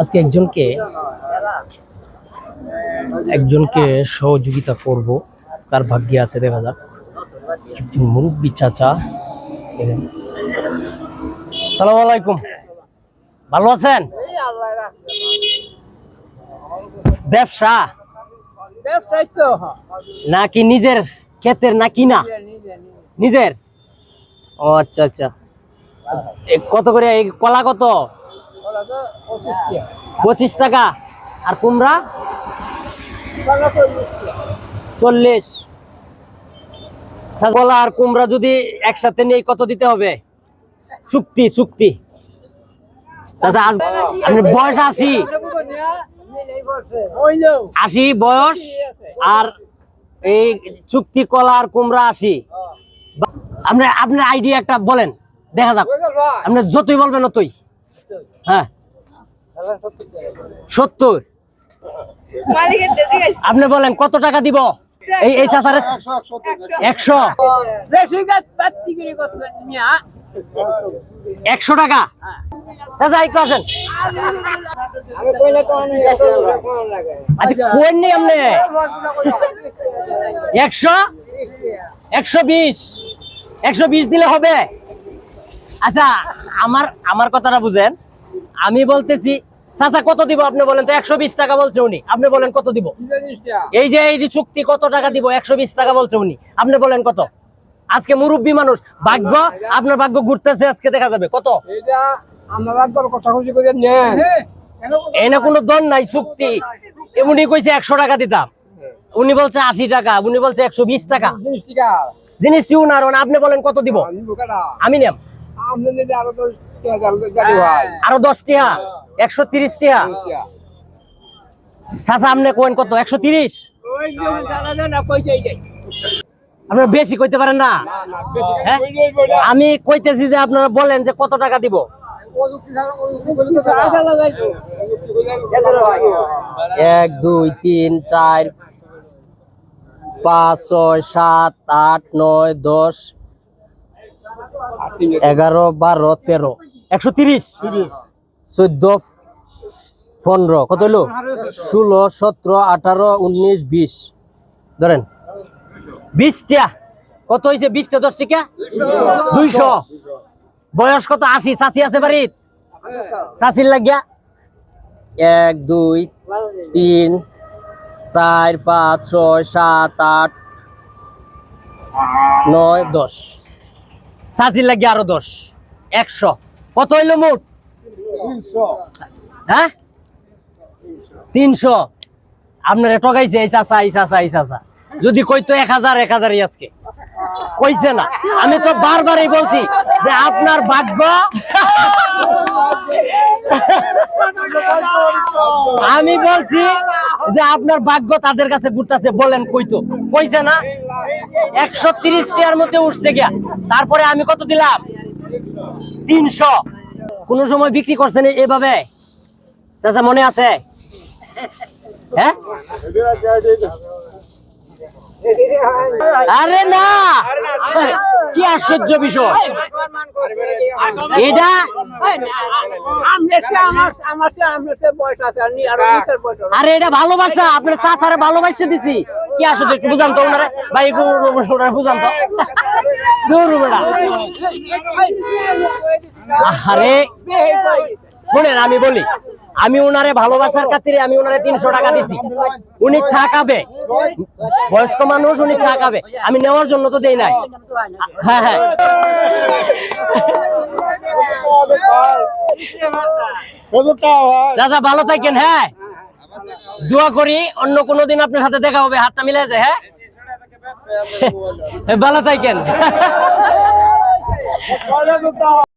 আজকে একজনকে একজনকে সহযোগিতা করব। তার ভাগ্যে আছে দেখা যাক একজন মুরব্বী চাচা। সালাম আলাইকুম। ভালো আছেন? ব্যবসা? নাকি নিজের ক্ষেতের না? কিনা নিজের? ও আচ্ছা আচ্ছা। কত করে? কলা কত? পঁচিশ টাকা। আর কুমড়া? চল্লিশ। আচ্ছা, কলা আর কুমড়া যদি একসাথে নিয়ে কত দিতে হবে? চুক্তি চুক্তি। চাচা আজ বয়স আশি। যে আশি বয়স আর এই চুক্তি কলা আর কুমড়া আশি। আপনার আপনার আইডিয়া একটা বলেন দেখা যাক। আপনি যতই বলবেন অতই হ্যাঁ। সত্তর। আপনি বলেন, কত টাকা দিব? এই একশো। একশো টাকা? আচ্ছা আপনি একশো? একশো বিশ। একশো বিশ দিলে হবে। আচ্ছা আমার আমার কথাটা বুঝেন। আমি বলতেছি চাচা কত দিব আপনি বলেন তো? একশো বিশ টাকা বলছে উনি। আপনি বলেন কত দিব? এই যে এই যে চুক্তি কত টাকা দিব? একশো বিশ টাকা বলছে উনি। আপনি বলেন কত? আজকে মুরব্বী মানুষ। ভাগ্য আপনার ভাগ্য ঘুরতেছে আজকে দেখা যাবে। কত? এটা আমার একবার কথা খুশি করে নেন। এই না কোনো দন নাই। চুক্তি। উনি কইছে একশো টাকা দিতাম। উনি বলছে আশি টাকা উনি বলছে একশো বিশ টাকা। জিনিসটি উনার আপনি বলেন কত দিব? আমি নেম। আরও তো গাড়ি হয়। আরও দশ টিহা একশো তিরিশ টিহা চাচা আপনি কোয়েন কত? একশো তিরিশ? ওই যে জানা জানা কই যাই যাই আপনারা বেশি কইতে পারেন না? হ্যাঁ? আমি কইতেছি যে আপনারা বলেন যে কত টাকা দিব। এক দুই তিন চার পাঁচ ছয় সাত আট নয় দশ এগারো বারো তেরো। একশো তিরিশ। চোদ্দ পনেরো। কত হলো ষোলো সতেরো আঠারো উনিশ বিশ। ধরেন। বিশটা কত হয়েছে বিশটা দশ টিকা? দুইশো। বয়স কত? আশি। চাষি আছে বাড়িত? চাষির লাগিয়া? এক দুই তিন চার পাঁচ ছয় সাত আট নয় দশ। চাষির লাগিয়া আরও দশ। একশো। কত হইল মোট? হ্যাঁ? তিনশো। আপনারা ঠকাইছে এই চাচা এই চাচা এই চাচা। যদি কইতো এক হাজার এক হাজারই আজকে। কইছে না। আমি তো বারবারই বলছি যে আপনার ভাগ্য আমি বলছি যে আপনার ভাগ্য তাদের কাছে ঘুরতেছে বলেন কইতো কইছে না একশো তিরিশ টিয়ার মধ্যে উঠছে গিয়া তারপরে আমি কত দিলাম তিনশো কোন সময় বিক্রি করছেন এভাবে চাচা মনে আছে হ্যাঁ আরে না কি আশ্চর্য বিষয়? এটা আরে এটা ভালোবাসা, আপনার চাচারে ভালোবাসা দিছি। কি আশ্চর্য, একটু বুঝান তো ওনারা। ভাই বুঝান তো। আরে শুনেন, আমি বলি, আমি উনারে ভালোবাসার খাতিরে আমি উনারে তিনশো টাকা দিছি। উনি চা খাবে। বয়স্ক মানুষ, উনি চা খাবে। আমি নেওয়ার জন্য তো দেই নাই। হ্যাঁ হ্যাঁ। চাচা, ভালো থাকেন হ্যাঁ। দোয়া করি, অন্য কোনো দিন আপনার সাথে দেখা হবে, হাতটা মিলে যায় হ্যাঁ। ভালো থাকেন।